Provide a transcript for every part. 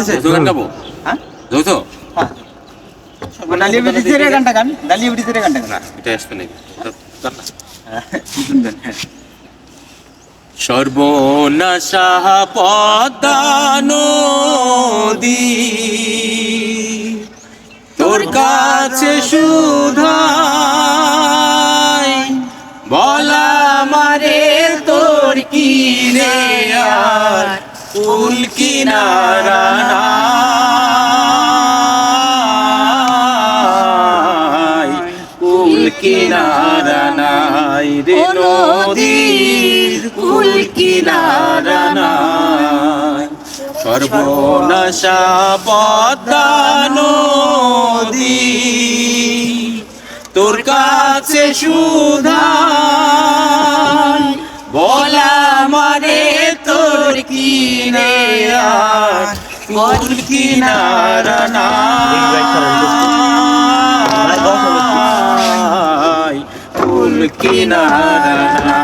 যৌথ গান গাবো হ্যাঁ? যৌথ হ্যাঁ। ডালিয়া বিটিতে রে গানটা গান ডালিয়া বিটিতে রে গানটা না এটা আসবে নাকি? গান না। শুনবেন। সর্বনাশা পদ্মা নদী তোর কাছে সুধাই বলা মারে তোর কি রে আর? কুল কিনারা কিনারা নাই রে নদীর কুল কিনারা নাই। সর্বনাশা পদ্মা নদী তোর কাছে সুধাই বলা মানে তোর কি রে আর কিনারা নাই কিনারা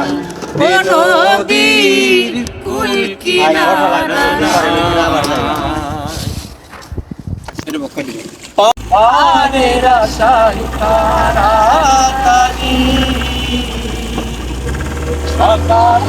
রে নদীর কুল কিনারা পানের আশায় তাড়াতাড়ি সকাল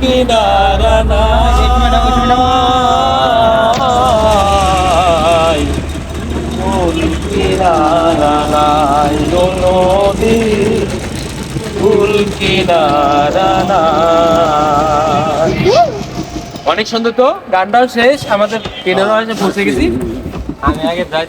কিনারা কিনারা নদী কিনারা অনেক সুন্দর তো, গানটাও শেষ, আমাদের কেনারও এসে পৌঁছে গেছি। আমি আগে যাই